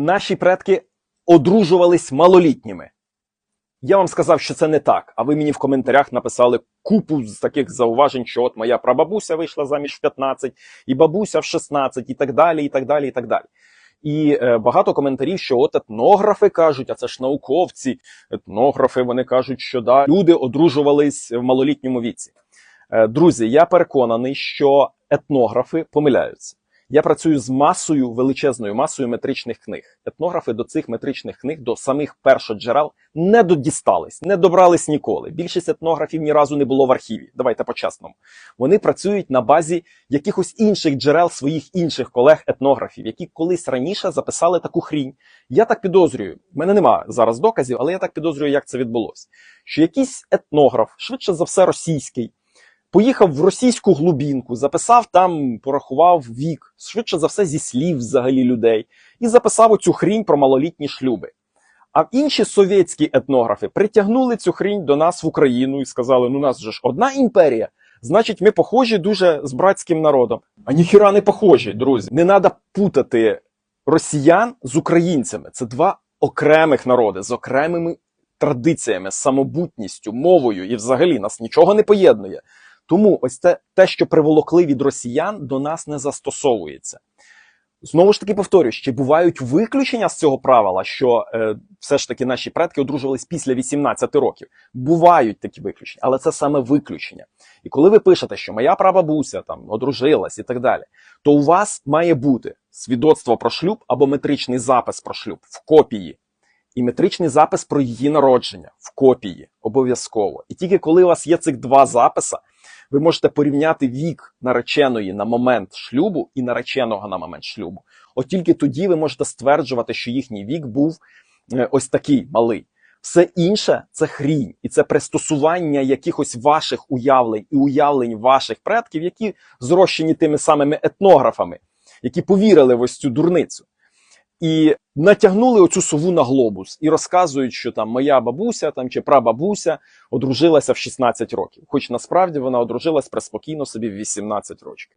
Наші предки одружувались малолітніми. Я вам сказав, що це не так, а ви мені в коментарях написали купу з таких зауважень, що от моя прабабуся вийшла заміж в 15, і бабуся в 16, і так далі, і так далі, і так далі. І е, багато коментарів, що от етнографи кажуть, а це ж науковці, етнографи вони кажуть, що да, люди одружувались в малолітньому віці. Е, друзі, я переконаний, що етнографи помиляються. Я працюю з масою величезною масою метричних книг. Етнографи до цих метричних книг, до самих першоджерел не додістались, не добрались ніколи. Більшість етнографів ні разу не було в архіві. Давайте по-чесному. Вони працюють на базі якихось інших джерел своїх інших колег-етнографів, які колись раніше записали таку хрінь. Я так підозрюю. в мене немає зараз доказів, але я так підозрюю, як це відбулося. Що якийсь етнограф, швидше за все, російський. Поїхав в російську глубінку, записав там, порахував вік, швидше за все, зі слів взагалі людей, і записав оцю хрінь про малолітні шлюби. А інші совєтські етнографи притягнули цю хрінь до нас в Україну і сказали: ну, у нас же ж одна імперія, значить, ми похожі дуже з братським народом. А ніхіра не похожі, друзі. Не треба путати росіян з українцями. Це два окремих народи з окремими традиціями, самобутністю, мовою, і взагалі нас нічого не поєднує. Тому ось те, те, що приволокли від росіян, до нас не застосовується. Знову ж таки повторюю, ще бувають виключення з цього правила, що е, все ж таки наші предки одружувались після 18 років. Бувають такі виключення, але це саме виключення. І коли ви пишете, що моя прабабуся там одружилась і так далі, то у вас має бути свідоцтво про шлюб або метричний запис про шлюб в копії. І метричний запис про її народження в копії обов'язково. І тільки коли у вас є цих два записи, ви можете порівняти вік нареченої на момент шлюбу і нареченого на момент шлюбу. От тільки тоді ви можете стверджувати, що їхній вік був е, ось такий малий. Все інше це хрінь, і це пристосування якихось ваших уявлень і уявлень ваших предків, які зрощені тими самими етнографами, які повірили в ось цю дурницю. І натягнули оцю сову на глобус і розказують, що там моя бабуся там чи прабабуся одружилася в 16 років. Хоч насправді вона одружилась приспокійно собі в 18 років.